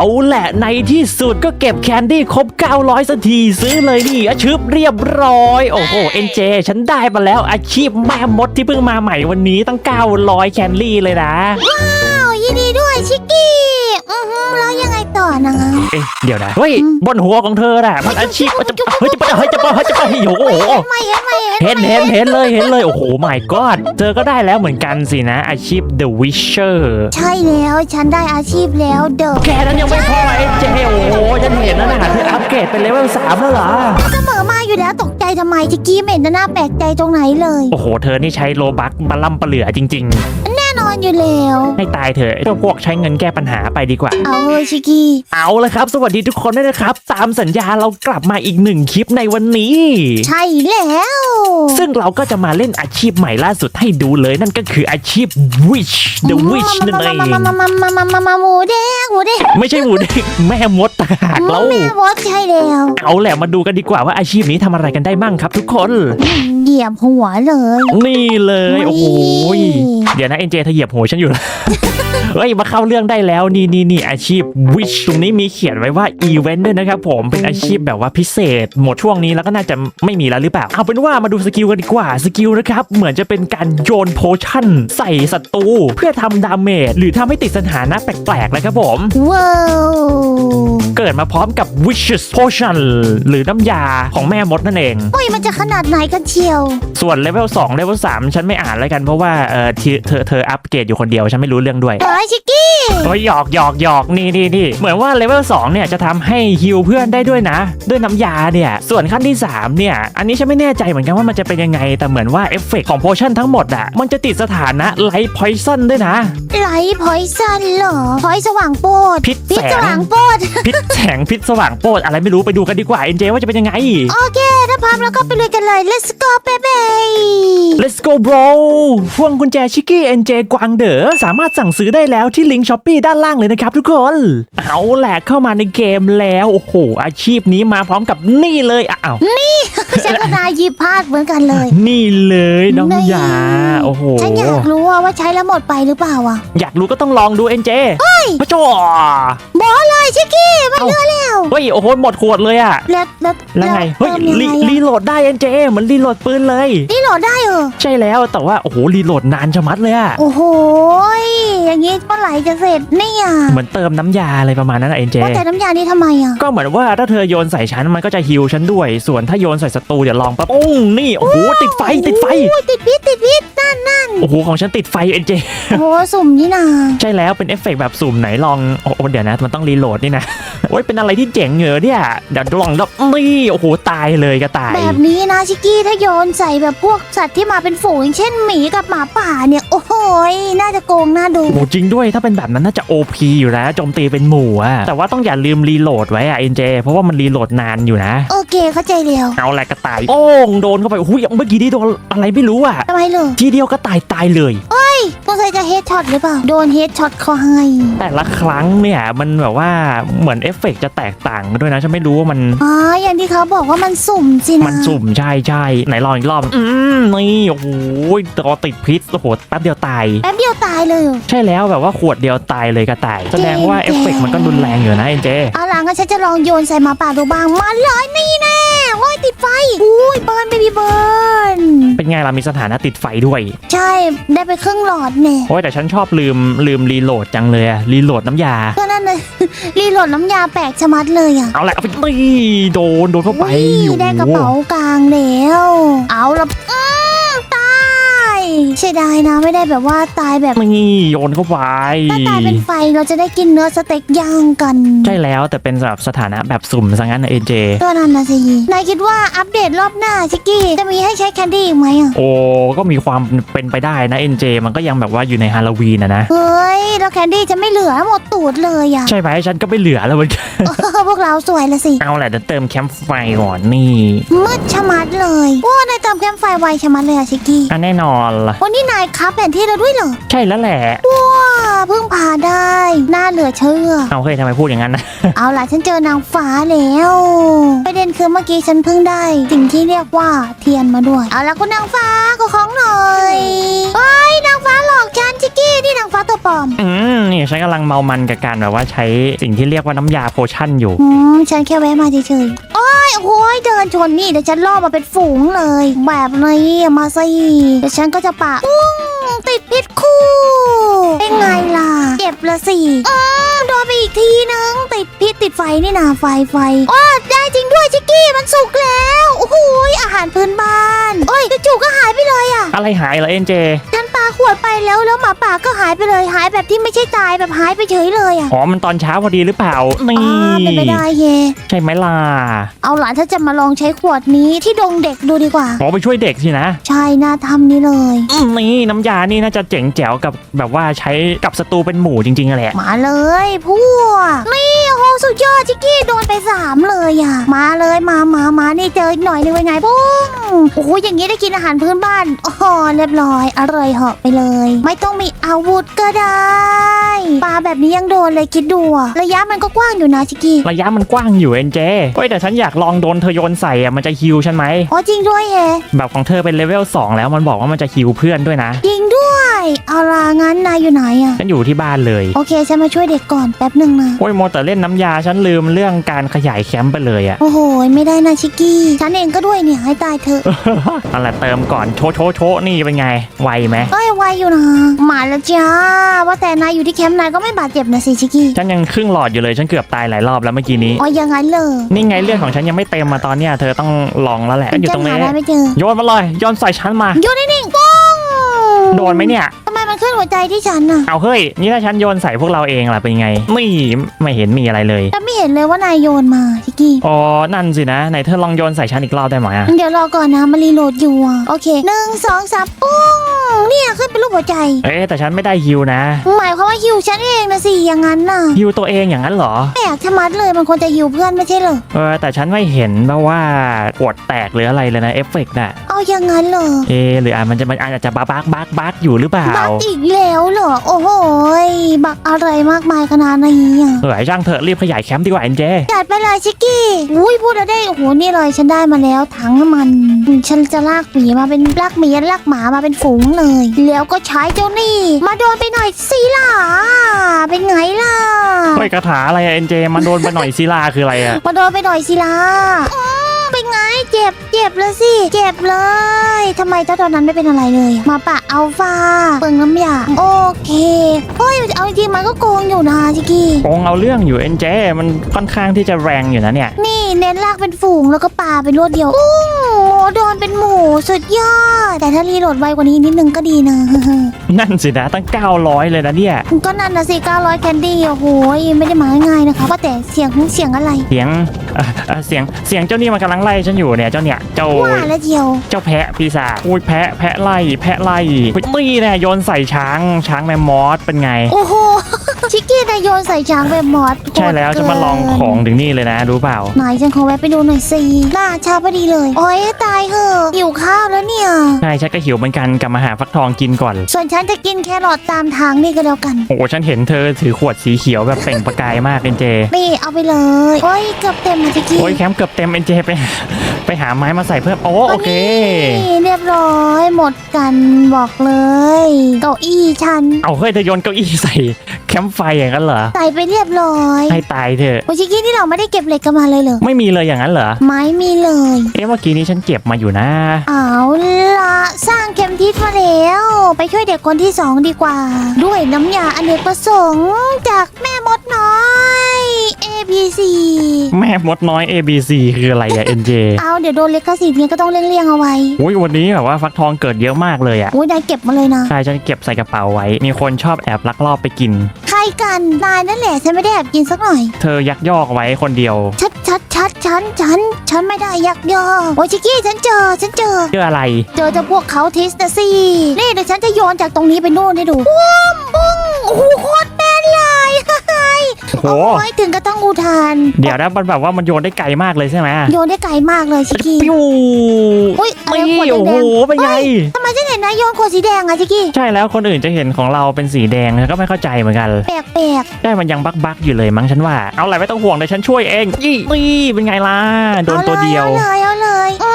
เอาแหละในที่สุดก็เก็บแคนดี้ครบ 900สักทีซื้อเลยนี่อาชืบเรียบร้อย โอ้โหเอ็นเจฉันได้มาแล้วอาชีพแม่มดที่เพิ่งมาใหม่วันนี้ตั้ง 900 แคนดี้เลยนะ ว้าว ยินดีด้วยชิกกี้ อือฮึแล้วยังไง ต่อนะ เอ๊ะเดี๋ยวนะเฮ้ยอืม บนหัวของเธอน่ะมันอาชีพจะเฮ้ยจะไปเฮ้ยจะไปเฮ้ยจะไปโอ้โหไม่เห็นไม่เห็นเห็นเห็นเห็นเลยเห็นเลยโอ้โห my god เธอก็ได้แล้วเหมือนกันสินะ อาชีพ The Witcher ใช่แล้วฉันได้อาชีพแล้วเด้อแค่นั้นยังไม่พอเอ็นเจโอ้โหฉันเห็นแล้วนะเธออัปเกรดเป็นเลเวลสามแล้วเหรอเสมอมาอยู่แล้วตกใจทำไมชิกกี้ไม่เห็นจะน่าแปลกใจตรงไหนเลย โอ้โห เธอนี่ใช้โลบักมาล่ำปะเหลือจริงแน่น อนอยู่แล้วๆให้ตายเถอะไอ้พวกใช้เงินแก้ปัญหาไปดีกว่า เอาเฮ้ยชิกกี้ เอาละครับ สวัสดีทุกคนด้วยนะครับ ตามสัญญาเรากลับมาอีกหนึ่งคลิปในวันนี้ ใช่แล้ว ซึ่งเราก็จะมาเล่นอาชีพใหม่ล่าสุดให้ดูเลยนั่นก็คืออาชีพ Witch The Witch นั่นเองมามามามามามามาหมูแดงหมูแดงไม่ใช่หมูเด็กแม่มดต่างหากแล้วแม่วอดใช่แล้วเอาแหละมาดูกันดีกว่าว่าอาชีพนี้ทำอะไรกันได้มั่งครับทุกคน เหยียบหัวเลย นี่เลย โอ้โหยนี่ เดี๋ยวนะเอ็นเจเธอเหยียบหัวฉันอยู่นะเฮ้ยมาเข้าเรื่องได้แล้วนี่นี่นี่อาชีพวิชตรงนี้มีเขียนไว้ว่าอีเวนต์ด้วยนะครับผมเป็นอาชีพแบบว่าพิเศษ หมดช่วงนี้แล้วก็น่าจะไม่มีแล้วหรือเปล่า เอาเป็นว่ามาดูสกิลกันดีกว่าสกิลนะครับ เหมือนจะเป็นการโยนโพชั่น ใส่ศัตรูเพื่อทำดาเมจหรือทำให้ติดสถานะแปลกๆนะครับผมว้าวเกิดมาพร้อมกับ Witches Potion หรือน้ำยาของแม่มดนั่นเองโอ้ยมันจะขนาดไหนกันเชียว ส่วนเลเวล2เลเวล3ฉันไม่อ่านแล้วกันเพราะว่าเออที่เธอเธออัปเกรดอยู่คนเดียวฉันไม่รู้เรื่องด้วยเฮ้ยชิกกี้โอ้ยหยอกหยอกหยอกนี่นี่นี่เหมือนว่าเลเวล2เนี่ยจะทำให้ฮิลเพื่อนได้ด้วยนะ ด้วยน้ำยาเนี่ยส่วนขั้นที่ 3 เนี่ย อันนี้ฉันไม่แน่ใจเหมือนกันว่ามันจะเป็นยังไง แต่เหมือนว่าเอฟเฟกของโพชั่นทั้งหมดอะมันจะติดสถานะไลท์พอยซันด้วยนะไหลพอยซันเหรอพอยสว่างโปรดพิษพิษแสสงว่างโปรดพิษแสงพิษสว่างโปรดอะไรไม่รู้ไปดูกันดีกว่าเอ็นเจว่าจะเป็นยังไง โอเค ถ้าพร้อมแล้วก็ไปเลยกันเลย let's go baby Let's go bro พวงกุญแจชิกกี้เอ็นเจกวางเด๋อสามารถสั่งซื้อได้แล้วที่ลิงก์ช้อปปีด้านล่างเลยนะครับทุกคน เอาแหละเข้ามาในเกมแล้วโอ้โหอาชีพนี้มาพร้อมกับนี่เลยอ้าวฉันก็นายหยิบพลาดเหมือนกันเลย นี่เลยน้องยาโอ้โหฉันอยากรู้ว่าว่าใช้แล้วหมดไปหรือเปล่าอะอยากรู้ก็ต้องลองดูเอ็นเจพระโจบอกเลยชิกกี้ ยโอ้โหหมดขวดเลยอะแล้วแล้วแล้วไงเฮ้ยเติมยังรีไงรีอะโหลดได้เอ็นเจเหมือนรีโหลดปืนเลยนี่โหลดได้เหรอใช่แล้วแต่ว่าโอ้โหรีโหลดนานชะมัดเลยอะโอ้โหยอย่างงี้เมื่อไหร่จะเสร็จเนี่ยเหมือนเติมน้ำยาอะไรประมาณนั้นอะเอ็นเจว่าแต่น้ำยานี่ทำไมอะก็เหมือนว่าถ้าเธอโยนใส่ฉันมันก็จะฮิวฉันด้วย ส่วนถ้าโยนใส่ศัตรูเดี๋ยวลองปั๊บโอ้งนี่โอ้โหติดไฟติดไฟโอ้ยติดพิษติดพิษนั่นนั่นโอ้โหของฉันติดไฟเอ็นเจโอ้โหสุ่มนี่นาใช่แล้วเป็นเอฟเฟกต์แบบสุ่มไหนลองโอ้โหเดี๋ยวนะมันต้องรีโหลดนี่นะโอ้ยเป็นอะไรที่เจ๋งเหรอเนี่ยเดี๋ยวลองแล้วนี่โอ้โหตายเลยกระต่าย แบบนี้นะชิกกี้ถ้าโยนใส่แบบพวกสัตว์ที่มาเป็นฝูงอย่างเช่นหมีกับหมาป่าเนี่ยโอ้โหยน่าจะโกงน่าดูโอ้โหจริงด้วยถ้าเป็นแบบนั้นน่าจะ OP อยู่นะโจมตีเป็นหมู่อะแต่ว่าต้องอย่าลืมรีโหลดไว้อะเอ็นเจเพราะว่ามันรีโหลดนานอยู่นะ โอเคเข้าใจแล้วเอาแหละกระต่ายโอ้งโดนเข้าไปอุ้ยเมื่อกี้นี่โดนอะไรไม่รู้อะทำไมเลยทีเดียวกระต่ายตายเลยต้อ งใส่จะเฮดช็อตหรือเปล่า โดนเฮดช็อตเขาให้ แต่ละครั้งเนี่ยมันแบบว่าเหมือนเอฟเฟกต์จะแตกต่างกันด้วยนะฉันไม่รู้ว่ามันอ๋อ อย่างที่เขาบอกว่ามันสุ่มสินะมันสุ่มใช่ใช่ไหนลองอีกรอบอืมนี่โอ้โหตัวติดพิษโอ้โหแป๊บเดียวตาย แป๊บเดียวตายเลยเหรอ ใช่แล้วแบบว่าขวดเดียวตายเลยกระต่าย แสดงว่าเจ๋งเอฟเฟกต์มันก็รุนแรงอยู่นะเอ็นเจเอาล่ะงั้นฉันจะลองโยนใส่หมาป่าดูบ้างมาเลยนี่แน่โอ้ยติดไฟอุ้ยเบิร์นเบบี้เบิร์นเป็นไงล่ะมีสถานะติดไฟด้วย ใช่ได้ไปครึ่งหลอดเนี่ยโอ้ยแต่ฉันชอบลืมลืมรีโหลดจังเลยอะรีโหลดน้ำยา ก็นั่นเลย รีโหลดน้ำยาแปลกชะมัดเลยอะเอาแหละเอาไปนี่โดนโดนเข้าไปอุ้ยโอ้โหได้กระเป๋ากลางแล้ว เอาละอืมตาย เสียดายนะไม่ได้แบบว่าตายแบบนี่โยนเข้าไปถ้าตายเป็นไฟเราจะได้กินเนื้อสเต็กย่างกัน ใช่แล้วแต่เป็นแบบสถานะแบบสุ่มซะงั้นนะเอ็นเจตัวนั้นนะสินายคิดว่าอัปเดตรอบหน้าชิกกี้จะมีให้ใช้แคนดี้อีกไหมอะโอ้ก็มีความเป็นไปได้นะเอ็นเจมันก็ยังแบบว่าอยู่ในฮาโลวีนนะนะเฮ้ยแล้วแคนดี้จะไม่เหลือหมดตูดเลยอะใช่ไหมฉันก็ไม่เหลือแล้วเหมือนกันพวกเราสวยละสิเอาแหละเดี๋ยวเติมแคมป์ไฟก่อนนี่มืดชะมัดเลยโอ้ในเติมแคมป์ไฟไวชะมัดเลยอะชิกกี้อันแน่นอนล่ะ วันนี้นายครับแผนที่เราด้วยเหรอใช่แล้วแหละ ว้าเพิ่งผ่านได้น่าเหลือเชื่อ เอาเฮ้ยทำไมพูดอย่างนั้นนะ เอาล่ะฉันเจอนางฟ้าแล้ว ประเด็นคือเมื่อกี้ฉันเพิ่งได้ สิ่งที่เรียกว่าเทียนมาด้วย เอาล่ะคุณนางฟ้าก็ของหน่อยเอ้ยนางฟ้าหลอกฉันชิกกี้นี่นางฟ้าตัวปลอมอืมนี่ฉันกำลังเมามันกับการแบบว่าใช้สิ่งที่เรียกว่าน้ำยาโพชั่นอยู่ อืมฉันแค่แวะมาเฉยๆ โอ้ยโอ้ยเดินชนนี่เดี๋ยวฉันล่อมาเป็นฝูงเลย แบบนี้มาสิเดี๋ยวฉันก็จะปะปุ้งติดพิษคู่เป็นไงล่ะ เจ็บละสิอืมโดนไปอีกทีนึง ติดพิษติดไฟนี่นาไฟไฟอ๋อได้จริงด้วยชิกกี้มันสุกแล้วโอ้โหยอาหารพื้นบ้านโอ้ยจู่ๆก็หายไปเลยอะอะไรหายเหรอเอ็นเจฉันาขวดไปแล้วแล้วหมาป่าก็หายไปเลยหายแบบที่ไม่ใช่ตายแบบหายไปเฉยเลยอะอ๋อ มันตอนเช้าพอดีหรือเปล่า นี่อ๋อเป็นไปได้เย ใช่ไหมล่ะเอาหลานถ้าจะมาลองใช้ขวดนี้ที่ดงเด็กดูดีกว่า ขอไปช่วยเด็กสินะ ใช่น่าทำนี่เลย อืมนี่น้ำยานี่น่าจะเจ๋งแจ๋วกับแบบว่าใช้กับศัตรูเป็นหมู่จริงๆอะแหละ มาเลยพวกนี่โอ้โหสุดยอดชิกกี้โดนไปสามเลยอะ มาเลยมามามานี่เจออีกหน่อยหนึงเป็นไงปุ้งโอ้โหอย่างนี้ได้กินอาหารพื้นบ้านโอ้โหเรียบร้อยอร่อยเหาะไปเลย ไม่ต้องมีอาวุธก็ได้ปลาแบบนี้ยังโดนเลยคิดดูอะระยะมันก็กว้างอยู่นะชิกกี้ระยะมันกว้างอยู่เอ็นเจเฮ้ยแต่ฉันอยากลองโดนเธอโยนใส่อะมันจะฮิวฉันไหมอ๋อจริงด้วยแฮะแบบของเธอเป็นเลเวล2แล้วมันบอกว่ามันจะฮิวเพื่อนด้วยนะจริงด้วย เอาล่ะงั้นนายอยู่ไหนอะฉันอยู่ที่บ้านเลย โอเคฉันมาช่วยเด็กก่อนแป๊บหนึ่งนะ โอ้ยโมวแต่เล่นน้ำยาฉันลืมเรื่องการขยายแคมป์ไปเลยอะ โอ้โหไม่ได้นะชิกกี้ ฉันเองก็ด้วยเนี่ยให้ตายเถอะนั่นแหละเติมก่อนโชว์โชว์โชว์นี่เป็นไง ไวไหม เอ้ยไวอยู่นะมาแล้วจ้าว่าแต่นายอยู่ที่แคมป์นายก็ไม่บาดเจ็บนะสิชิกกี้ฉันยังครึ่งหลอดอยู่เลย ฉันเกือบตายหลายรอบแล้วเมื่อกี้นี้ อ๋อยังไงเลยนี่ไงเลือดของฉันยังไม่เต็มมาตอนเนี้ยเธอต้องลองแล้วแหละอยู่ฉัตรงหานี้ได้ไม่เจอ โยนมาเลยโยนใส่ฉันมา อยู่นิ่งๆปุ้ง โดนไหมเนี่ยำไมมันขึ้นหัวใจที่ฉันน่ะเอาเฮ้ย นี่ถ้าฉันโยนใส่พวกเราเองล่ะเป็นไง ไม่ไม่เห็นมีอะไรเลยฉันไม่เห็นเลยว่านายโยนมาชิกกี้ อ๋อ นั่นสินะไหนเธอลองโยนใส่ฉันอีกรอบได้ไหมอะเดี๋ยวรอก่อนนะมารีโหลดอยู่อะโอเคหนึ่งสองสามปุ้งเนี่ยขึ้นเป็นรูปหัวใจ เอ๊ะแต่ฉันไม่ได้ฮิวนะ หมายความว่าฮิวฉันเองนะสิอย่างนั้นน่ะฮิวตัวเองอย่างนั้นเหรอแปลกชะมัดเลยมันควรจะฮิวเพื่อนไม่ใช่เหรอเออแต่ฉันไม่เห็นแบบว่ากดแตกหรืออะไรเลยนะเอฟเฟกต์น่ะเอาอย่างนั้นเหรอเอะหรืออาจมันจะมันอาจจะบักบักบักบักอยู่หรือเปล่าบักอีกแล้วเหรอ โอ้โหยบักอะไรมากมายขนาดนี้อะเออไอ้ช่างเถอะรีบขยายแคมป์ดีกว่าเอ็นเจจัดไปเลยชิกกี้อุ้ยพูดแล้วได้โอ้โหนี่เลยฉันได้มาแล้วถังน้ำมัน ฉันจะลากหมีมาเป็นลากหมีลากหมามาเป็นฝูงเลย แล้วก็ใช้เจ้านี่ มาโดนไปหน่อยสิล่ะเป็นไงล่ะเฮ้ยคาถาอะไรเอ็นเจมันโดนไปหน่อยศิลาคืออะไรอะมาโดนไปหน่อยสิล่ะ อืมเป็นไงเจ็บเจ็บแล้วสิ เจ็บเลยทำไมเจ้าตอนนั้นไม่เป็นอะไรเลยอะมาปะเอาฟ้าเปิงน้ำยาโอเคเฮ้ยเอาจริงๆมันก็โกงอยู่นะชิกกี้โกงเอาเรื่องอยู่เอ็นเจมันค่อนข้างที่จะแรงอยู่นะเนี่ย นี่เน้นลากเป็นฝูงแล้วก็ปาเป็นรวดเดียวอู้ โดนเป็นหมูสุดยอด แต่ถ้ารีโหลดไวกว่านี้นิดนึงก็ดีนะ นั่นสินะตั้ง 900 เลยนะเนี่ย ก็นั่นนะสิ 900 แคนดี้ โอ้โห ไม่ได้มาง่ายๆนะคะว่าแต่เสียงเสียงอะไร เสียงเอ่อเอ่อเสียงเสียงเจ้านี่มันกำลังไล่ฉันอยู่เนี่ยเจ้าเนี่ยเจ้าว่าแล้วเจียว เจ้าแพะปีศาจอุ้ยแพะแพะไล่แพะไล่นี่แน่โยนใส่ช้างช้างแมมมอสเป็นไง โอ้โห ชิกกี้นายโยนใส่ช้างแบบมอสใช่แล้วจะมาลองของถึงนี่เลยนะรู้เปล่า ไหนฉันขอแวะไปดูหน่อยสิน่าชาพอดีเลย โอ้ยตายเหอะหิวข้าวแล้วเนี่ย ใช่ฉันก็หิวเหมือนกันกลับมาหาฟักทองกินก่อน ส่วนฉันจะกินแครอทตามทางนี่ก็แล้วกัน โอ้โหฉันเห็นเธอถือขวดสีเขียวแบบเปล่งประกายมากเอ็นเจ นี่เอาไปเลยโอ้ยเกือบเต็มมาชิกกี้โอ้ยแคมป์เกือบเต็มเอ็นเจไปไปหาไม้มาใส่เพิ่มโอ้โอเค นี่เรียบร้อยหมดกันบอกเลย เก้าอี้ฉันเอาเฮ้ยเธอโยนเก้าอี้ใส่แคมป์ไฟอย่างนั้นเหรอใส่ไปเรียบร้อยให้ตายเถอะ โอชิกี้ที่เราไม่ได้เก็บเหล็กกันมาเลยเหรอ ไม่มีเลยอย่างนั้นเหรอ ไม่มีเลย เอ๊ะเมื่อกี้นี้ฉันเก็บมาอยู่นะ เอาละสร้างเข็มทิศมาแล้ว ไปช่วยเด็กคนที่สองดีกว่า ด้วยน้ำยาอเนกประสงค์จากแม่มดน้อย A B C แม่มดน้อย ABC คืออะไรอะ NJ เอาเดี๋ยวโดนเลขสิทธิ์เนี่ยก็ต้องเลี่ยงๆเอาไว้อุ้ยวันนี้แบบว่าฟักทองเกิดเยอะมากเลยอะโอ้ยนายเก็บมาเลยนะ ใช่ฉันเก็บใส่กระเป๋าไว้ มีคนชอบแอบลักลอบไปกินใครกันนายนั่นแหละฉันไม่ได้แอบกินสักหน่อย เธอยักยอกไว้คนเดียว ชัดชัดชัดฉันฉันฉันไม่ได้ยักยอกโอ้ยชิกกี้ฉันเจอฉันเจอ เจออะไร เจอเจะพวกเขาทิสนะสินี่เดี๋ยวฉันจะโยนจากตรงนี้ไปนู่นให้ดูปุ้มปุ้งโอ้โหโคตรแม่นเลย โอ้โหโห โอ้ยถึงก็ต้องอุทานเดี๋ยวนะมันแบบว่ามันโยนได้ไกลมากเลยใช่ไหมโยนได้ไกลมากเลยชิคกี้ปิ้วอุ้ยอะไรนี่ขวดโอ้แดโหงเป็นไงๆทำไมฉันเห็นนายโยนขวดสีแดงอะชิคกี้ใช่แล้วคนอื่นจะเห็นของเราเป็นสีแดงก็ไม่เข้าใจเหมือนกันแปลกแปลกได้มันยังบักบักๆอยู่เลยมั้งฉันว่าเอาอะไรไม่ต้องห่วงเดี๋ยวฉันช่วยเองนี่นี่เป็นไงล่ะๆโดนตัวเดียวเอาเลยเอาเลยอื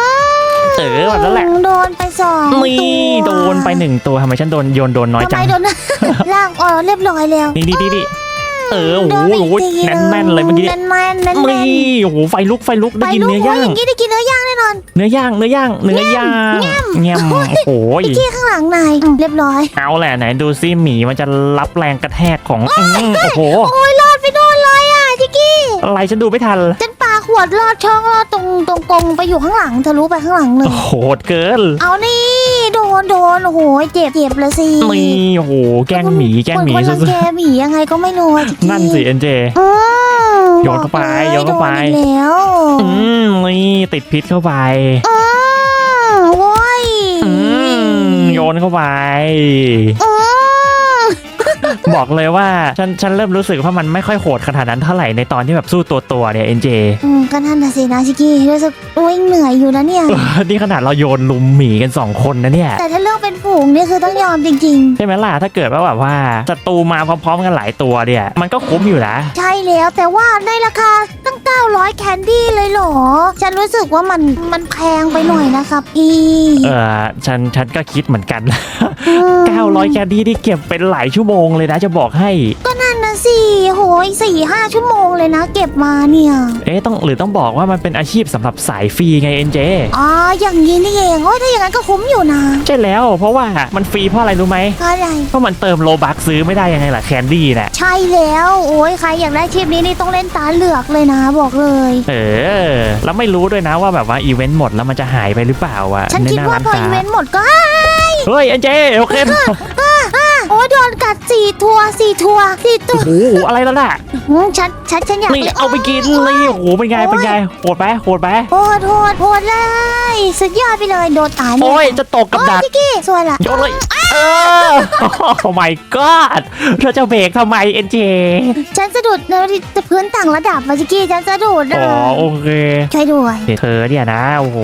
มเออแบบนั้นแหละโดนไปสองนี่ตัวโดนไปหนึ่งตัวทำไมฉันโดนโยนโดนน้อยทำจัไมงโดนล่างอ๋อเรียบร้อยแล้วนี่นี่นี่นี่ เออโอ้โหโดนไปโอ้โหอีกทีแน่นแน่นๆเลยเมื่อกี้แน่นแน่นแน่นนี่โอ้โหไฟลุกไฟลุกได้ไปกินลูกเนื้โอ้อย่างอย่างนี้ได้กินเนื้อย่างแน่นอน เนื้อย่างเนื้อย่างเนื้อย่างเงี้ยมโอ้โหที่ข้างหลังนายอืมเรียบร้อย เอาแหละไหนดูซิหมีมันจะรับแรงกระแทกของอืมโอ้โห โอ้ยรอดไปโดนเลยอะจิกกี้อะไรฉันดูไม่ทัน ฉันปาขวดลอดช่องลอดตรงตรงกรงไปอยู่ข้างหลังทะลุไปข้างหลังเลยโหดเกิน เอานี่โด นโดนโอ้โหเจ็บเจ็บเลยสินี่โอ้โหแกล้งหมีแกล้งหมีคนสุรังดแกหมียังไงก็ไม่รู้อะจิกๆกี้นั่นสิเอ็นเจอืมโยนเข้าไปบอกลโยนเข้าไปโดอีกแล้วอืมนี่ติดพิษเข้าไปอืมโว้ยอืมโยนเข้าไปอืม บอกเลยว่าฉันฉันเริ่มรู้สึกว่ามันไม่ค่อยโหดขนาดนั้นเท่าไหร่ในตอนที่แบบสู้ตัวตัวๆเนี่ยเอ็นเจอืมก็นั่นน่ะสินะชิกกี้รู้สึกโอ้ยเหนื่อยอยู่นะเนี่ย นี่ขนาดเราโยนลุมหมีกันสองคนนะเนี่ย แต่ถ้าเลือกเป็นฝูงนี่คือต้องยอมจริงใช่ไหมล่ะถ้าเกิดว่าแบบว่าศัตรูมาพร้อมๆกันหลายตัวเนี่ย มันก็คุ้มอยู่นะๆใช่แล้วแต่ว่าในราคาตั้ง 900 แคนดี้เลยเหรอ ฉันรู้สึกว่ามันมันแพงไปหน่อยนะครับพี่ เออฉันฉันก็คิดเหมือนกันม 900แคดดี้ที่เก็บเป็นหลายชั่วโมงเลยนะจะบอกให้ ก็นั่นนะสิโหยสี่ห้าชั่วโมงเลยนะ เก็บมาเนี่ย เอ๊ะต้องหรือต้องบอกว่ามันเป็นอาชีพสำหรับสายฟรีไงเอ็นเจอ๋ออย่างนี้นี่เองโอ้ยถ้าอย่างนั้นก็คุ้มอยู่นะใช่แล้ว เพราะว่ามันฟรีเพราะอะไรรู้ไหมเพราะอะไรเพราะมันเติมโลบักซื้อไม่ได้ยังไงล่ะแคนดี้น่ะใช่แล้วโอ้ยใครอยากได้ชิปนี้นี่ต้องเล่นตาเหลือกเลยนะบอกเลย เออ แล้วไม่รู้ด้วยนะว่าแบบว่าอีเวนต์หมดแล้วมันจะหายไปหรือเปล่าอะฉันในคิดหน้าว่าร้านพอค้าอีเวนต์หมดก็ เฮ้ยเอ็นเจโอเคโอ้ยโดนกัดสี่ทัวสี่ทัวสี่ตัวโอ้โหอะไรแล้วน่ะ อืมฉันฉันฉันอยากนี่เอาไปกินเลยโอ้โหเป็นไงเป็นไงโหดไหมโหดไหมโหดโหดโหดเลย สุดยอดไปเลยโดนตายเนี่โอ้ยจะตกกับโอ้ยดักจิกกี้สวยละโยนเลย เออ โอ้ my god เธอจะเบรกทำไมเอ็นเจฉันสะดุดในพื้นต่างระดับมาจิกกี้ฉันสะดุดอ๋อโอเคช่วยด้วยเธอเนี่ยนะ โอ้โห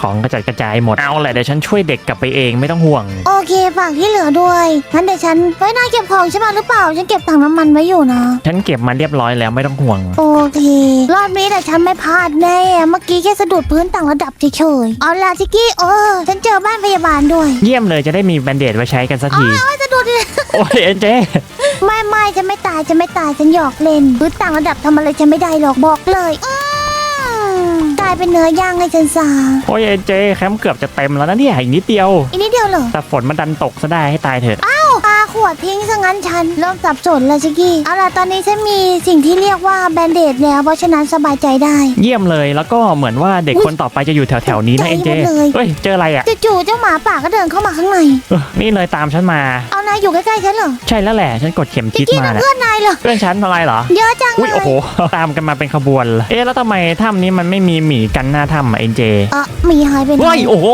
ของกระจัดกระจายหมด เอาแหละเดี๋ยวฉันช่วยเด็กกลับไปเองไม่ต้องห่วง โอเคฝากที่เหลือด้วยงั้นเดี๋ยวฉันไว้นายเก็บของใช่ไหมหรือเปล่า ฉันเก็บถังน้ำมันไว้อยู่นะ ฉันเก็บมาเรียบร้อยแล้วไม่ต้องห่วง โอเครอบนี้แต่ฉันไม่พลาดแน่ เมื่อกี้แค่สะดุดพื้นต่างระดับเฉยๆเอาล่ะจิกกี้เออฉันเจอบ้านพยาบาลด้วยเยี่ยมเลยจะได้มีแบนเดดไว้ใช้กันสักที โอ้ยสะดุดเลย โอ้ยเอ็นเจ ไม่ไม่ฉันไม่ตายฉันไม่ตายฉันหยอกเล่นพื้นต่างระดับทำอะไรฉันไม่ได้หรอกบอกเลยอืมกลายเป็นเนื้อย่างให้ฉันซาโอ้ยเอ็นเจแคมป์เกือบจะเต็มแล้วนะเนี่ยอีกนิดเดียว อีกนิดเดียวเหรอแต่ฝนมันดันตกซะได้ให้ตายเถอะปา ขวดทิ้งซะงั้นฉันเริ่มสับสนแล้วจิกกี้ เอาล่ะตอนนี้ฉันมีสิ่งที่เรียกว่าแบนเดดแล้ว เพราะฉะนั้นสบายใจได้ เยี่ยมเลยแล้วก็เหมือนว่าเด็กคนต่อไปจะอยู่แถวๆนี้นะใจเอ็นเจหมดเลย เฮ้ยเจออะไรอะจู่ๆเจ้าหมาป่าก็เดินเข้ามาข้างใน เออนี่เลยตามฉันมา เอานายอยู่ใกล้ๆฉันเหรอใช่แล้วแหละฉันกดเข็มจิทิกศกี้มาเป็นน่ะเพื่อนนายเหรอ เพื่อนฉันอะไรเหรอ เยอะจังเลอุ้ยยโอ้โห ตามกันมาเป็นขบวนเลยเอ๊ะแล้วทำไมถ้ำนี้มันไม่มีหมีกันหน้าถ้ำอะเอ็นเจเออมีหายไปไหนเฮ้ยโอ้โห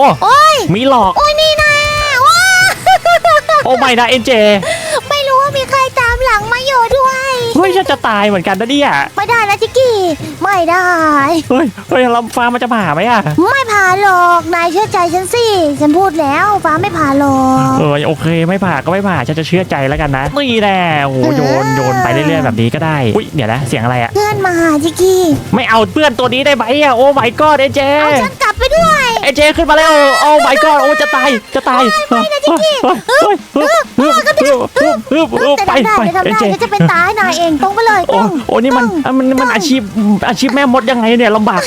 มีหลอก โอ้ยนี่นะว้า โอ้ไม่นะเอ็นเจไม่รู้ว่ามีใครตามหลังมาอยู่ด้วยเฮ้ยฉันจะตายเหมือนกันนะเนี่ยไม่ได้นะจิกกี้ไม่ได้เฮ้ยเฮ้ยลำฟ้ามันจะมาหาไหมอะไม่ผ่านหรอกนายเชื่อใจฉันสิฉันพูดแล้วฟ้าไม่ผ่านหรอกเออโอเค ไม่ผ่าก็ไม่ผ่าฉันจะเชื่อใจแล้วกันนะนี่แน่โอ้โหโยนโยนไปเรื่อยๆแบบนี้ก็ได้อุ้ยเดี๋ยวนะเสียงอะไรอะเพื่อนมาหาจิกกี้ไม่เอาเพื่อนตัวนี้ได้ไหมอะโอ้ my god เอ็นเจเอาฉันกลับไปด้วย เอ็นเจขึ้นมาแล้วโอ้ my god โอ้จะตายจะตายไม่นะจิกกี้ไปแต่ไปทำได้ไปแต่ทำเอ็นได้เจฉันจะเป็นตาให้นายเองตรงไปเลยตโอ้รงโอ้นี่มันต้องมันมันต้องอาชีพอาชีพแม่มดยังไงเนี่ยลำบาก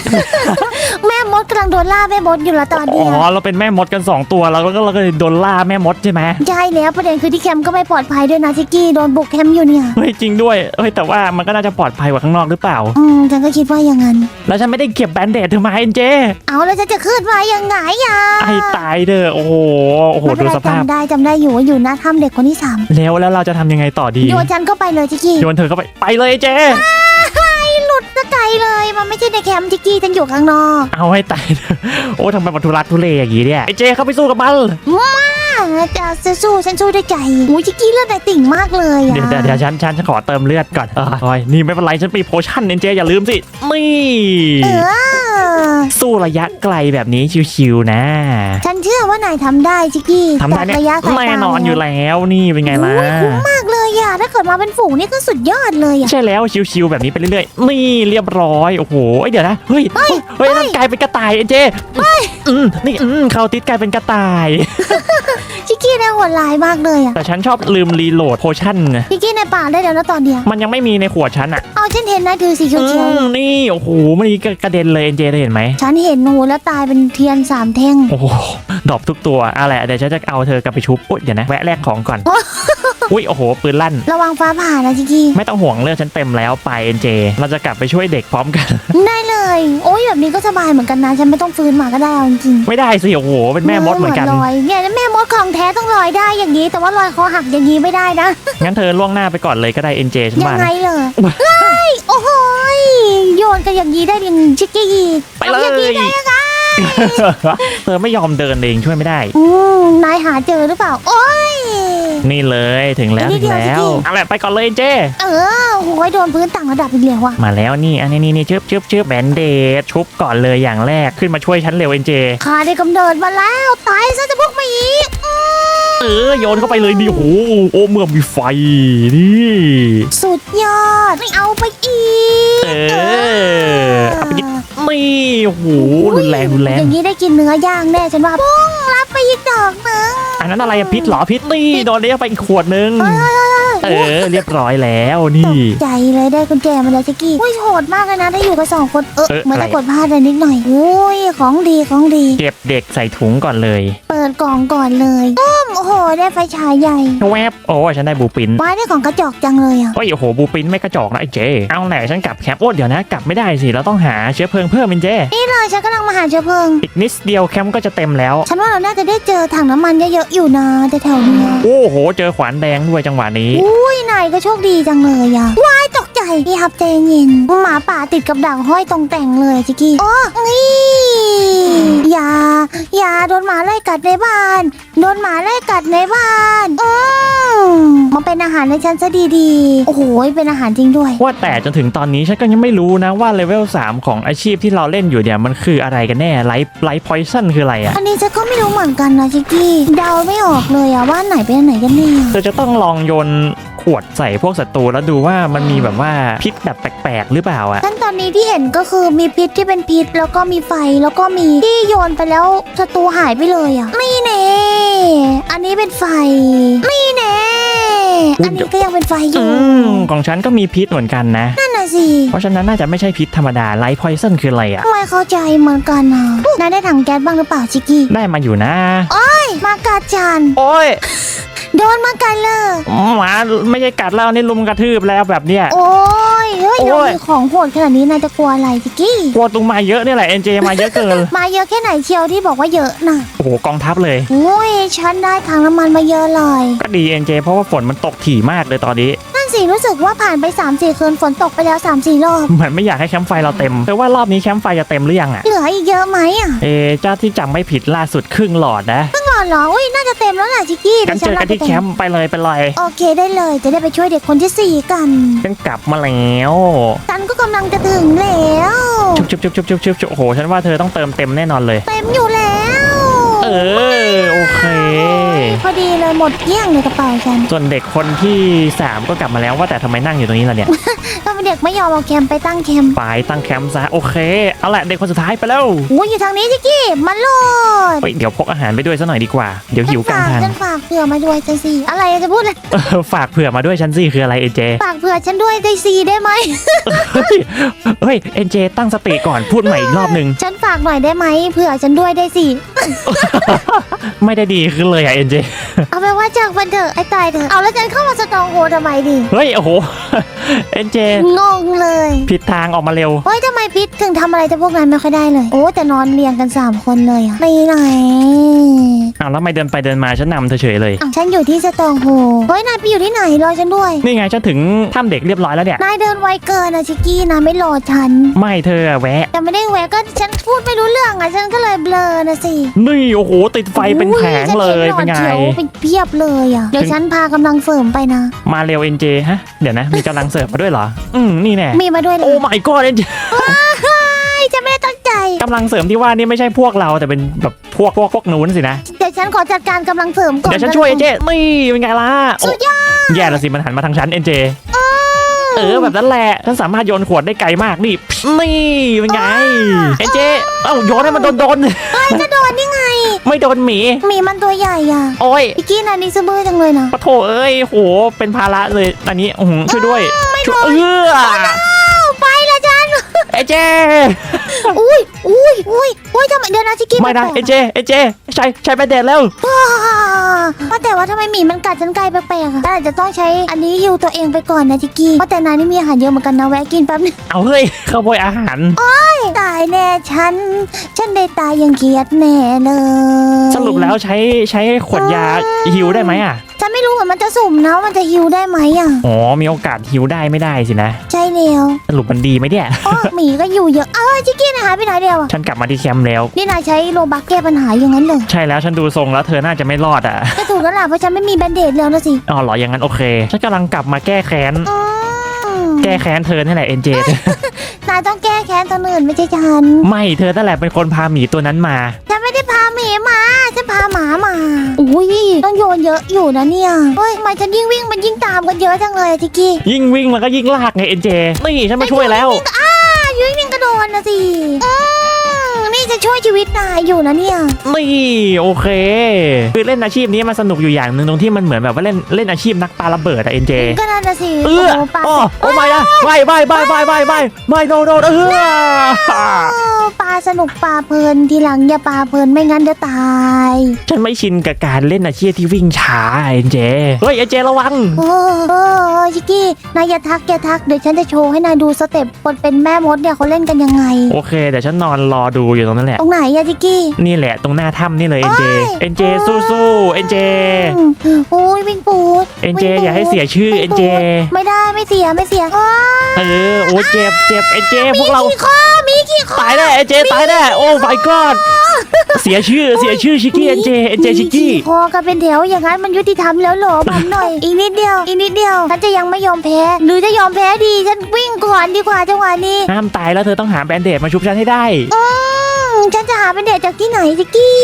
แม่มดกำลังโดนล่าแม่มดอยู่ละตอนอ๋เนี้อยเราเป็นแม่มดกัน 2 ตัวแล้วก็เราก็เลยโดนล่าแม่มดใช่ไหมใช่แล้วประเด็นคือที่แคมป์ก็ไม่ปลอดภัยด้วยนะจิกกี้โดนบุกแคมป์อยู่เนี่ยเฮ้ยจริงด้วยเฮ้ยแต่ว่ามันก็น่าจะปลอดภัยกว่าข้างนอกหรือเปล่าอืมฉันก็คิดว่าอย่างนั้นแล้วฉันไม่ได้เก็บแบนเดดเธอมาเอ็นเจ เอาแล้วฉันจะขึ้นมายังไงอะไอ้ตายเด้อโอ้โหโอ้โหไม่เป็ดูนไรสภาพจำได้จำได้อยู่ว่าอยู่หน้าถ้ำเด็กคนที่สามแล้วแล้วเราจะทำยังไงต่อดีโยนฉันเข้าไปเลยจิกกี้โยนเธอเข้าไปไปเลยเจ มันไม่ใช่ในแคมป์จิกกี้ฉันอยู่ข้างนอกเอาให้ตายเถอะโอ้ทำไมมันทุรักทุเลอย่างงี้เนี่ยไอ้เจเข้าไปสู้กับมันอ่าจะจะสู้ฉันสู้ด้วยใจโอ้ยชิกกี้เลือดในติ่งมากเลยอะเดี๋ยวเดี๋ยวเดี๋ยวฉันฉันฉันขอเติมเลือดก่อนเออโอ้ยนี่ไม่เป็นไรฉันมีโพชั่นเอ็นเจอย่าลืมสินี่เออสู้ระยะไกลแบบนี้ชิวๆนะ ฉันเชื่อว่านายทำได้ชิกกี้ทำได้จากเนี่ยระยะสายตาแน่นอนอยู่แล้วนี่เป็นไงล่ะโอ้ยคุ้มมากเลยอะถ้าเกิดมาเป็นฝูงนี่ก็สุดยอดเลยอะใช่แล้วชิวๆแบบนี้ไปเรื่อยๆนี่เรียบร้อยโอ้โหเอ้ยเดี๋ยวนะเฮ้ยเฮ้ยเฮ้ยนั่นกลายเป็นกระต่ายเอ็นเจอืมนี่อืมเขาติดกลายเป็นกระต่ายชิกกี้เนี่ยโหดร้ายมากเลยอะแต่ฉันชอบลืมรีโหลดโพชั่นไงชิกกี้ในป่าได้แล้วนะตอนเดียวมันยังไม่มีในขวดฉันอะเอาฉันเห็นนายถือสีเขีอืยวมนี่โอ้โหมันกกระเด็นเลยเอ็นเจได้เห็นไหมๆฉันเห็นโอ้โหแล้วตายเป็นเทียนสามแท่งโอ้โหดรอปทุกตัวอะไรเดี๋ยวฉันจะเอาเธอกลับไปชุบอุ๊ยเดี๋ยวนะแวะแลกของก่อน อุ้ยโอ้โหปืนลั่น ระวังฟ้าผ่านะชิกกี้ ไม่ต้องห่วงเรื่องฉันเต็มแล้วไปเอ็นเจ เราจะกลับไปช่วยเด็กพร้อมกัน ได้เลย โอ้ยแบบนี้ก็สบายเหมือนกันนะ ฉันไม่ต้องฟื้นมาก็ได้เอาจริงๆไม่ได้สิโอ้โหเป็นแม่มดเหมือนกัน ลอยเนี่ยแม่มดของแท้ต้องลอยได้อย่างนี้ แต่ว่าลอยคอหักอย่างนี้ไม่ได้นะ งั้นเธอล่วงหน้าไปก่อนเลยก็ได้เอ็นเจฉันยัว่างไงนะเลยเฮ้ยโอ้โหยโยนกันอย่างนี้ได้ยังชิกกี้ไปเลอาอย่างนี้ยได้ยังไง เธอไม่ยอมเดินเองช่วยไม่ได้ อืมนายหาเจอหรือเปล่า โอ้ย นี่เลยถึงแล้วนิถึดเดีงยวแล้วสิ เอาละไปก่อนเลยเอ็นเจ เออโอ้ยโดนพื้นต่างระดับอีกแล้วว่ะมาแล้วนี่อันนี้นี่นี่ชึบชึบชึบแบนเดดชุบก่อนเลยอย่างแรกขึ้นมาช่วยฉันเร็วเอ็นเจข้าได้กำเนิดมาแล้ว ตายซะจะพวกหมีอืม เออโยนเข้าไปเลยดิโอ้โหโอ้เมื่อมีไฟนี่สุดยอดไม่เอาไปอีก เออเอาไปกินนี่โอ้โหรุนแรงรุนแรงอย่างนี้ได้กินเนื้อย่างแน่ฉันว่าปุ้งรับ ไปอีกดอกหนึงอันนั้นอะไรอะพิษเหรอพิษนี่โดนเลี้ยงไปอีกขวดนึงเอ้ยเออเรียบร้อยแล้วนี่ ใจเลยได้กุญแจมาแล้วชิกกี้อุ้ยโหดมากเลยนะถ้าอยู่กันสองคนเออเอ๊ะเหมือนอะไรจะกดพลาดเลยนิดหน่อยอุ้ยของดีของดี เก็บเด็กใส่ถุงก่อนเลย เปิดกล่องก่อนเลยปุ้มโอ้โหได้ไฟฉายใหญ่แวบโอ้ฉันได้บูปินว้ายได้ของกระจอกจังเลยอะโอ้ยโอ้โหบูปินไม่กระจอกนะไอ้เจเอาแหละฉันกลับแคมป์โอ้เดี๋ยวนะกลับไม่ได้สิเราต้องหาเชื้อเพลิงเพิ่มเป็นเจนี่เลยฉันกำลังมาหาเชื้อเพลิงอีกนิดเดียวแคมป์ก็จะเต็มแล้ว ฉันว่าเราน่าจะได้เจอถังน้ำมันเยอะๆอยู่นะแต่แถวเนี้ยโอ้โห เจอขวานแดงด้วยจังหวะนี้ อุ้ยนายก็โชคดีจังเลยอะว้ายตกใจ พี่ฮับใจเย็นหมาป่าติดกับดักห้อยตรงแต่งเลยชิกกี้โอ้นี่อย่าอย่าโดนหมาไล่กัดในบ้าน โดนหมาไล่กัดในบ้านอืมมันเป็นอาหารในฉันซะดีๆ โอ้โห เป็นอาหารจริงด้วย ว่าแต่จนถึงตอนนี้ฉันก็ยังไม่รู้นะว่าเลเวล3ของอาชีพที่เราเล่นอยู่เนี่ยมันคืออะไรกันแน่ไลฟ์ไลฟ์พอยซันคืออะไรอะอันนี้ฉันก็ไม่รู้เหมือนกันนะชิกกี้ เดาไม่ออกเลยอะว่าไหนเป็นอันไหนกันแน่เธอจะต้องลองโยน ขวดใส่พวกศัตรูแล้วดูว่ามันมีแบบว่าพิษแบบแปลกๆ หรือเปล่าอะขั้นตอนนี้ที่เห็นก็คือมีพิษที่เป็นพิษแล้วก็มีไฟแล้วก็มีที่โยนไปแล้วศัตรูหายไปเลยอะนี่เน่อันนี้เป็นไฟนี่เน่อันนี้ก็ยังเป็นไฟออืยู่มของฉันก็มีพิษเหมือนกันนะนั่นน่ะสิเพราะฉะนั้นน่าจะไม่ใช่พิษธรรมดาไลฟ์พอยซันคืออะไรอะไม่เข้าใจเหมือนกันนะนายได้ถังแก๊สบ้างหรือเปล่าชิกกี้ได้มาอยู่นะมากัดจันโอ้ย โดนมากันเลยหมาไม่ใช่กัดแล้วนี่ลุมกระทืบแล้วแบบเนี้ย โอ้ยเฮ้ยโอ้เราย มีของโหดขนาดนี้นายจะกลัวอะไรชิกกี้กลัวตุงมาเยอะนี่แหละเอ็นเจมาเยอะเกิน มาเยอะแค่ไหนเชียวที่บอกว่าเยอะนะโอ้โหกองทัพเลยโอ้ยฉันได้ถังน้ำมันมาเยอะเลย ก็ดีเอ็นเจเพราะว่าฝนมันตกถี่มากเลยตอนนี้ นั่นสิรู้สึกว่าผ่านไป3ามสี่คืนฝนตกไปแล้ว3ามสี่รอบ เหมือนไม่อยากให้แคมป์ไฟเราเต็มแต่ว่ารอบนี้แคมป์ไฟจะเต็มหรือยังอะเหลืออีกเยอะไหมอะ เอเจ้าที่จำไม่ผิดล่าสุดครึ่งหลอดนะเพิ่งหล อดเหรออุ้ยน่าจะเต็มแล้วแหละชิกกี้กันเจอกันที่แคมป์ไปเลยไปเลยโอเคได้เลย จะได้ไปช่วยเด็กคนที่สี่กันฉันกลับมาแล้วฉันก็กำลังจะถึงแล้วชุบชุบชุบชุบชุบชุบชุบโอ้โหฉันว่าเธอต้องเติมเต็มแน่นอนเลย เต็มอยู่แล้วเออโอเค พอดีเลยหมดเกลี้ยงในกระเป๋าฉันส่วนเด็กคนที่สามก็กลับมาแล้วว่าแต่ทำไมนั่งอยู่ตรงนี้ล่ะเนี่ยก็เป็นเด็กไม่ยอมเอาแคมป์ไปตั้งแคมป์ไปตั้งแคมป์ซะโอเคเอาละเด็กคนสุดท้ายไปแล้วโอ้ยอยู่ทางนี้ชิกกี้มาโลดเฮ้ยเดี๋ยวพกอาหารไปด้วยซะหน่อยดีกว่าเดี๋ยวหิวกลางทางฉันฝากเผื่อมาด้วยใจสิอะไรอะจะพูดเลยเออฝากเผื่อมาด้วยฉันสิคืออะไรเอ็นเจฝากเผื่อฉันด้วยใจซีได้ไหมเฮ้ยเฮ้ยเอ็นเจตั้งสติก่อนพูดใหม่อีกรอบหนึ่งฉันฝากหน่อยได้ไหมเผื่อฉันด้วยได้สิไม่ได้ดีขึ้นเลยอะเอ็นเจเอาไปนว่าจากวันเถอะไอ้ตายเถอะเอาแล้วฉันเข้ามาสตองโฮทำไมดิเฮ้ยโอ้โหเอ็นเจงงเลยผิดทางออกมาเร็วเฮ้ยทำไมพิษถึงทำอะไรแต่พวกนั้นไม่ค่อยได้เลย โอ้แต่นอนเรียงกันสามคนเลยอะไปไหนอ้าวแล้วทำไม่เดินไปเดินมาฉันนำเธอเฉยเลยอ้าวฉันอยู่ที่สตองโฮเฮ้ยนายไปอยู่ที่ไหนรอฉันด้วย นี่ไงฉันถึงถ้ำเด็กเรียบร้อยแล้วเนี่ย นายเดินไวเกินอะชิกกี้นายไม่รอฉัน ไม่เธออะแวะ แต่ไม่ได้แหวกก็ฉันพูดไม่รู้เรื่องอะฉันก็เลยเบลอนะสิ นี่โอ้โหติดไฟเป็นแผงเลยอุ้เป็นไงฉันเห็นหลอดเขียวเป็นเพียบเลยอะเดี๋ยวฉันพากำลังเสริมไปนะ มาเร็วเอ็นเจฮะเดี๋ยวนะมีกำลังเสิร์ฟมาด้วยเหรออืมนี่แน่มีมาด้วยเลโอ้ย my god เอ็นเจฉันไม่ได้ตั้งใจกำลังเสริมที่ว่านี่ไม่ใช่พวกเราแต่เป็นแบบพวกพวกพวกนู้นสินะเดี๋ยวฉันขอจัดการกำลังเสริมก่อนเดี๋ยวฉันช่วยเอ็นเจนี่เป็นไงล่ะโอ้สุดยอดแย่ละสิมันหันมาทางฉันเอ็นเจเออแบบนั้นแหละฉันสามารถโยนขวดได้ไกลมากนี่นี่เป็นไงเอ็นเจเอ้าโยนให้มันโดนโดนจะโดนนี่ไง ไม่โดนหมี หมีมันตัวใหญ่อะโอ้ยพี่กี้นายนี่ซื้อบื้อจังเลยนะปะโถเอ้ยโหเป็นภาระเลยอันนี้อื้อหือช่วยด้วยช่วยเอออ้าวไปละจันเอ็นเจ อุ้ยอุ้ยอุ้ยอุ้ยทำไมเดี๋ยวนะชิกกี้ไม่นะแปลกๆเอ็นเจเอ็นเจใช้ใช้แบนเดดแล้ว ว้าว่าแต่ว่าทำไมหมีมันกัดฉันไกลแปลกๆอะแต่อาจจะต้องใช้อันนี้ฮิวตัวเองไปก่อนนะชิกกี้เพราะแต่นายนี่มีอาหารเยอะเหมือนกันนะแวะกินแป๊บนึงเอาเฮ้ยขโมยอาหาร ตายแน่ฉัน ฉันได้ตายอยังเกียดแน่เลย สรุปแล้วใช้ใช้ขวดยาฮิวได้ไหมอะ ฉันไม่รู้เหมือนมันจะสุ่มนะว่ามันจะฮิวได้ไหมอะ อ๋อ มีโอกาสฮิวได้ไม่ได้สินะ ใช่แล้วสรุปมันดีไหมเนี่ยโอ้หมีก็อยู่เยอะเออชิกกี้นายหายไปไหนเดียวอะฉันกลับมาที่แคมป์แล้ว นี่นายใช้โลบักแก้ปัญหาอย่างนั้นเลยใช่แล้วฉันดูทรงแล้วเธอน่าจะไม่รอดอะ ก็ถูกแล้วล่ะเพราะฉันไม่มีแบนเดดแล้วนะสิอ๋อเหรออย่างนั้นโอเค ฉันกำลังกลับมาแก้แค้น อืมแก้แค้นเธอนี่แหละเอ็นเจ นายต้องแก้แค้นตัวอื่นไม่ใช่ฉันไม่เธอนั่นแหละเป็นคนพาหมีตัวนั้นมาฉันไม่ได้พา หมีมาฉันพาหมามาอุ้ยต้องโยนเยอะอยู่นะเนี่ยเฮ้ยทำไมฉันยิ่งวิ่งมันยิ่งตามกันเยอะจังเลยอะจิกกี้ยิ่งวิ่งมันก็ยิ่งลากไงเอ็นเจนี่ฉันมาช่วยแล้ว อ้าอยู่นิ่งๆก็โดนนะสิอืมนี่ จะช่วยชีวิตนายอยู่นะเนี่ย นี่โอเค คือเล่นอาชีพนี้มันสนุกอยู่อย่างหนึ่งตรงที่มันเหมือนแบบว่าเล่นเล่นอาชีพนักปาระเบิดอะเอ็นเจก็นั่นนะสิเออโโหปลาโอ้โอ้ไม่นะไม่ไม่ไม่ไม่ไม่ไม่ไม่โนโนเออเออปลาสนุกปลาเพลินทีหลังอย่าปลาเพลินไม่งั้นเดี๋ยวตาย ฉันไม่ชินกับการเล่นอาชีพที่วิ่งช้าเอ็นเจเฮ้ยเอ็นเจระวังโอ้โอ้ชิกกี้นายอย่าทักอย่าทักเดี๋ยวฉันจะโชว์ให้นายดูสเต็ปคนเป็นแม่มดเนี่ยเขาเล่นกันยังไง โอเคเดี๋ยวฉันนอนรอดูอยู่ตรงนั้นแหละ ตรงไหนอะจิกกี้ นี่แหละตรงหน้าถ้ำนี่เลยเอ็นเจโอ้ยเอ็นเจสู้สู้เอ็นเจอืมโอ้ยวิ่งปูดเอ็นเจวิ่งปูดอย่าให้เสียชื่อเอ็นเจ ไม่ได้ไม่เสียไม่เสียโอ้ยเออโอ้เจ็บเจ็บเอ็นเจพวกเราขี้คอมีขี้คอตายแน่เอ็นเจตายแน่โอ้ my god เสียชื่อเสียชื่อชิกกี้เอ็นเจเอ็นเจชิกกี้มีคอกันเป็นแถวอย่างนั้นมันยุติธรรมแล้วเหรอมันหน่อยอีกนิดเดียวอีกนิดเดียวฉันจะยังไม่ยอมแพ้ หรือจะยอมแพ้ดีฉันวิ่งก่อนดีกว่าจังหวะนี้ห้ามตายแล้วเธอต้องหาแบนเดดมาชุบฉันให้ได้อืม ฉันจะหาเป็นเด็กจากที่ไหนจิกกี้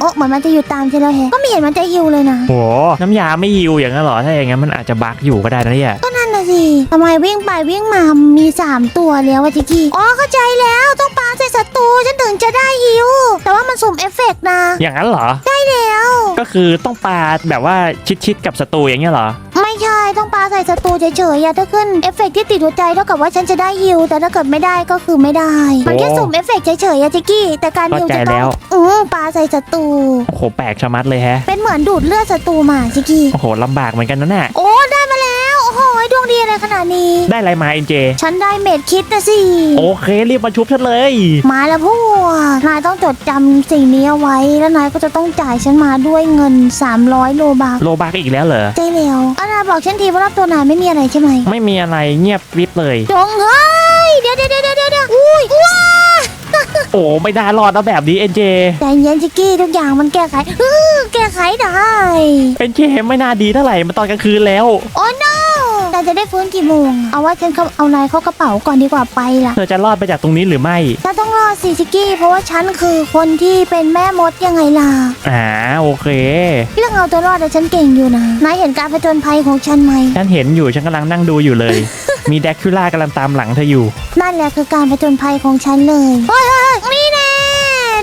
โอ้เหมือนมันจะอยู่ตามฉันแล้วแฮะก็ไม่เห็นมันจะฮิวเลยนะ โหน้ำยาไม่ฮิวอย่างนั้นเหรอ ถ้าอย่างนั้นมันอาจจะบั๊กอยู่ก็ได้นะเนี่ย ก็นั่นน่ะสิทำไมวิ่งไปวิ่งมามีสามตัวแล้ววะจิกกี้อ๋อเข้าใจแล้วต้องปาใส่ศัตรูฉันถึงจะได้ฮิวแต่ว่ามันสุ่มเอฟเฟกต์นะอย่างนั้นเหรอแล้ว ก็คือต้องปาแบบว่าชิดๆกับศัตรูอย่างเงี้ยเหรอไม่ ใช่ต้องปาใส่ศัตรูเฉยๆอะถ้าขึ้นเอฟเฟกต์ที่ติดหัวใจเท่ากับว่าฉันจะได้ฮิวแต่ถ้าเกิดไม่ได้ก็คือไม่ได้ มันแค่สุ่มเอฟเฟกต์เฉยๆอะจิกกี้ แต่การฮิวจะเข้าใจแล้ต้องวอืมปาใส่ศัตรูโอ้โหแปลกชะมัดเลยแฮะเป็นเหมือนดูดเลือดศัตรูมาจิกกี้ โอ้โหลำบากเหมือนกันนะเนี่ยโอ้ได้มาแล้ว โอ้โหดวงดีอะไรขนาดนี้ ได้อะไรมาเอ็นเจ ฉันได้เม็ดคิดนะสิ โอเครีบมาชุบฉันเลย มาแล้วพวก นายต้องจดจำสิ่งนี้เอาไว้ แล้วนายก็จะต้องจ่ายฉันมาด้วยเงิน 300 โลบาทโลบักอีกแล้วเหรอใช่แล้วอานาบอกฉันทีว่ารอบตัวนายไม่มีอะไรใช่ไหมไม่มีอะไรเงียบกริบเลย จงเฮ้ย เดี๋ยวเดี๋ยวเดี๋ยวเดี๋ยวเดี๋ยวอุ้ยว้าโอ้ไม่ได้รอดแล้วแบบนี้เอ็นเจ ใจเย็นจิกกี้ทุกอย่างมันแก้ไขอื้อแก้ไขได้ เอ็นเจไม่น่าดีเท่าไหร่มาตอนกลางคืนแล้ว โอ้ no แต่ จะได้ฟื้นกี่โมง เอาว่าฉันเขาเอานายเข้ากระเป๋าก่อนดีกว่าไปละเธอจะรอดไปจากตรงนี้หรือไม่ฉันต้องรอดสิจิกกี้ เพราะว่าฉันคือคนที่เป็นแม่มดยังไงล่ะ อ่าโอเค เรื่องเอาตัวรอดแต่ฉันเก่งอยู่นะนายเห็นการผจญภัยของฉันไหม ฉันเห็นอยู่ฉันกำลังนั่งดูอยู่เลย มีแดกคิล่ากำลังตามหลังเธออยู่ นั่นแหละคือการผจญภัยของฉันเลยเฮ้ยเฮ้ยเฮ้ยนี่แน่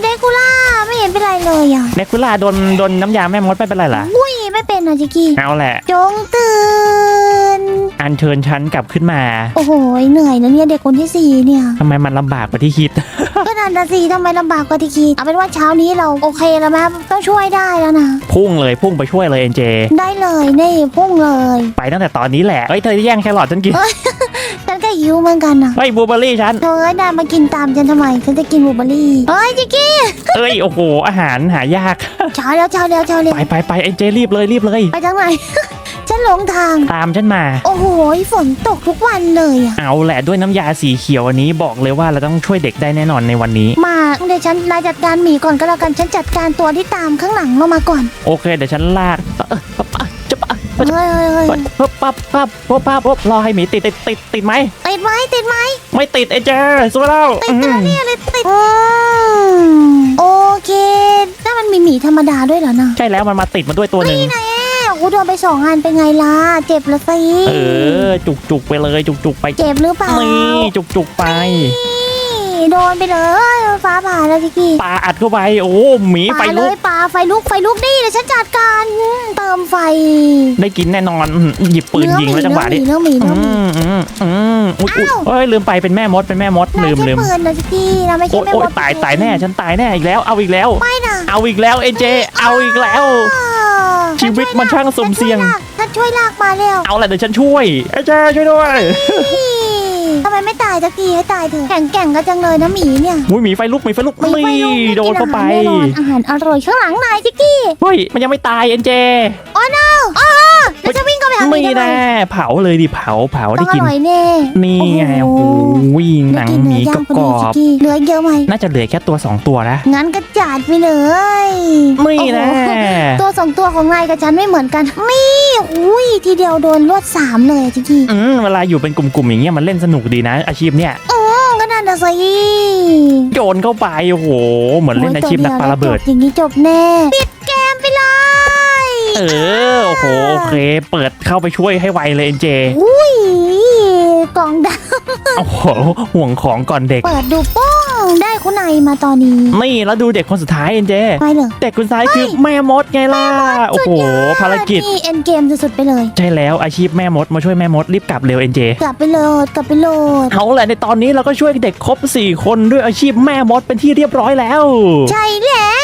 เดคูล่าไม่เห็นเป็นไรเลยอะแดกคิล่าโดนโดนน้ำยาแม่มดไม่เป็นไรล่ะอุ้ยไม่เป็นนะจิกกี้เอาแหละ จงตื่น อันเชิญฉันกลับขึ้นมา โอ้โหเหนื่อยนะเนี่ยเด็กคนที่สี่เนี่ยทำไมมันลำบากกว่าที่คิด ก็นันนะสิทำไมลำบากกว่าที่คิดเอาเป็นว่าเช้านี้เราโอเคแล้วไหมต้องช่วยได้แล้วนะ พุ่งเลยพุ่งไปช่วยเลยเอ็นเจ ได้เลยนี่พุ่งเลยไปตั้งแต่ตอนนี้แหละ เฮ้ยเธอแย่งแครอทฉันกิน ฉันแค่หิวเหมือนกันนะเฮ้ยบลูเบอร์รี่ฉัน เธอได้มากินตามฉันทำไมฉันจะกินบลูเบอร์รี่เฮ้ยจิกกี้เอ้ยโอ้โหอาหารหายาก เช้าแล้วเช้าแล้วเช้าแล้วไปไปไปไอ้เจรีบเลยรีบเลย ไปทางไหนฉัน หลงทาง ตามฉันมา โอ้โหฝนตกทุกวันเลยอะเอาแหละด้วยน้ำยาสีเขียวอันนี้บอกเลยว่าเราต้องช่วยเด็กได้แน่นอนในวันนี้ มาเดี๋ยวฉันนายจัดการหมีก่อนก็แล้วกันฉันจัดการตัวที่ตามข้างหลังลงมาก่อนโอเคเดี๋ยวฉันลากเออปั๊บปั๊บจะปั๊บเฮ้ยเฮ้ยเฮ้ยปั๊บปั๊บปั๊บปั๊บปั๊บปั๊บรอให้หมีติดติดติดติดไหมติดไหมติดไหมไม่ติดไอ้เจสู้แล้วติดอืแล้วมเนี่ยเลยติดอืมโอเคถ้ามันมีหมีธรรมดาด้วยเหรอนะ ใช่แล้วมันมาติดมาด้วยตัวหนึ่ง นี่นะแอ่ กูโดนไปสองอันเป็นไงล่ะ เจ็บละสิ เออ จุกจุกไปเลย จุกจุกไป เจ็บหรือเปล่า นี่จุกจุกไปนี่ โดนไปเลยฟ้าผ่าแล้วจิกกี้ปลาอัดเข้าไป โอ้หมีไฟปาเลลุก ยปาไฟลุกไฟลุกนี่เดี๋ยวฉันจัดการอืมเติมไฟได้กินแน่นอนอืมหยิบปืนยิงแล้วจังหวะนี้เนื้อหมีเนื้อหมี อืเนื้อหมีมอืมอืมอุ๊ยอุ๊ยอ้าว เอ้ยลืมไปเป็นแม่มดเป็นแม่มดลืม นายลืแค่มปืนนะจิกกี้เราไม่ใช่โอ้ยแม่โอ้มยดตายตายแน่ฉันตายแน่อีกแล้วเอาอีกแล้ว ไม่นะเอาอีกแล้วเอเจ เอาอีกแล้วอ้าวชีวิตมันช่างสุ่มเสี่ยงฉันช่วยลากมาแล้วเอาแหละเดี๋ยวฉันช่วยเอเจช่วยด้วย ทำไมไม่ตายสักทีให้ตายเถอะแข่งแก่งกันจังเลยนะหมีเนี่ยมุ้ยหมีไฟลุกหมีไฟลุกไม่ไม่นี่ลงไม่โดกินนอาเข้าไปหารแน่นอนอาหารอร่อยข้างหลังนายจิกกี้เฮ้ยมันยังไม่ตายเอ็นเจโอ้ no อ๋อ แล้วจะวิ่งเข้าไปหาหมีไม่ทำไมแน่เผาเลยดิเผาเผาต้ได้องอกิน ร่อยแน่นี่ไงโอ้โอ้โหโหหนังได้กินหมีเนื้อกย่างพอรดีอจิกบกี้เหลือเยอะไหม ๆน่าจะเหลือแค่ตัว2ตัวนะงั้นก็จัดไปเลยไม่แน่โอ้โหตัวสองตัวของนายกับฉันไม่เหมือนกันนี่อุ้ยทีเดียวโดนรวดสามเลยอะจิกกี้อืมเวลาอยู่เป็นกลุ่มๆอย่างเงี้ยมันเล่นสนุกดีนะ อาชีพเนี่ยอืมก็นั่นน่ะสิโยนเข้าไปโอ้โหเหมือนเล่นอาชีพนักปาระเบิด โอ้ยตัวดียวแล้วจบอย่างนี้จบแน่ปิดเกมไปเลย เออโอ้โหโอเค เปิดเข้าไปช่วยให้ไวเลยเอ็นเจอุ้ยกล่องดโอ้โหห่วงของก่อนเด็กำเปิดดูป้องได้คุณนายมาตอนนี้นี่แล้วดูเด็กคนสุดท้ายเอ็นเจไปเลยเด็กคนสุดท้ายคือแม่มดไงล่ะโอ้โหภารกิจนี่เอ็นเกมสุดๆไปเลย ใช่แล้วอาชีพแม่มดมาช่วยแม่มดรีบกลับเร็วเอ็นเจกลับไปโหลดกลับไปโหลดเอาแหละในตอนนี้เราก็ช่วยเด็กครบ4คนด้วยอาชีพแม่มดเป็นที่เรียบร้อยแล้ว ใช่แล้ว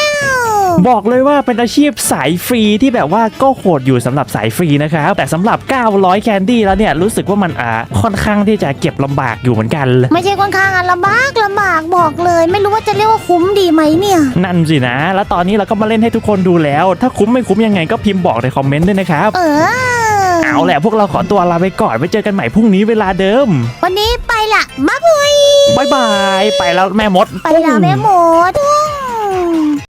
บอกเลยว่าเป็นอาชีพสายฟรีที่แบบว่าก็โหดอยู่สำหรับสายฟรีนะครับแต่สำหรับ 900 แคนดี้แล้วเนี่ยรู้สึกว่ามันอ่าค่อนข้างที่จะเก็บลำบากอยู่เหมือนกัน ไม่ใช่ค่อนข้างอะลำบากลำบากบอกเลย ไม่รู้ว่าจะเรียกว่าคุ้มดีไหมเนี่ย นั่นสินะ แล้วตอนนี้เราก็มาเล่นให้ทุกคนดูแล้ว ถ้าคุ้มไม่คุ้มยังไงก็พิมพ์บอกในคอมเมนต์ด้วยนะครับ เออเอาแหละพวกเราขอตัวลาไปก่อนไว้เจอกันใหม่พรุ่งนี้เวลาเดิม วันนี้ไปละมาบุยบายบายไปแล้วแม่มด ไปละแม่หมด